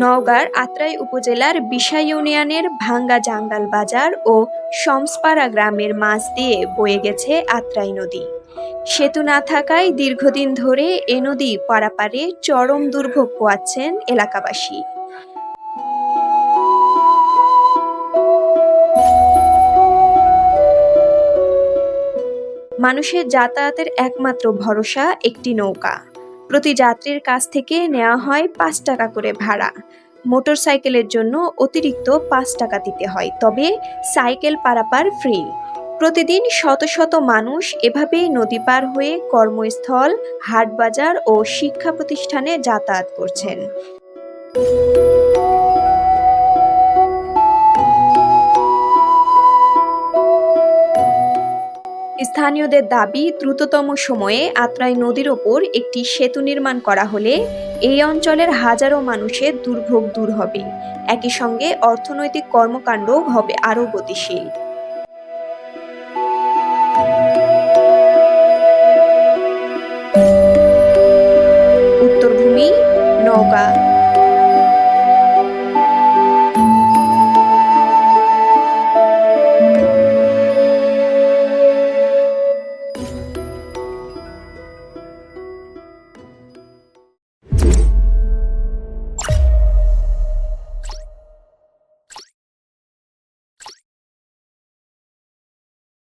নওগাঁর আত্রাই উপজেলার বিশা ইউনিয়নের ভাঙ্গা জাঙ্গাল বাজার ও শমসপাড়া গ্রামের মাঝ দিয়ে বয়ে গেছে আত্রাই নদী। সেতু না থাকায় দীর্ঘদিন ধরে এ নদী পারাপারে চরম দুর্ভোগ পোয়াচ্ছেন এলাকাবাসী। মানুষের যাতায়াতের একমাত্র ভরসা একটি নৌকা। প্রতি যাত্রীর কাছ থেকে নেওয়া হয় পাঁচ টাকা করে ভাড়া। মোটর সাইকেলের জন্য অতিরিক্ত পাঁচ টাকা দিতে হয়, তবে সাইকেল পারাপার ফ্রি। প্রতিদিন শত শত মানুষ এভাবে নদী পার হয়ে কর্মস্থল, হাটবাজার ও শিক্ষা প্রতিষ্ঠানে যাতায়াত করছেন। স্থানীয়দের দাবি, দ্রুততম সময়ে আত্রাই নদীর ওপর একটি সেতু নির্মাণ করা হলে এই অঞ্চলের হাজারো মানুষের দুর্ভোগ দূর হবে। একই সঙ্গে অর্থনৈতিক কর্মকাণ্ড হবে আরও গতিশীল। উত্তরভূমি নৌকা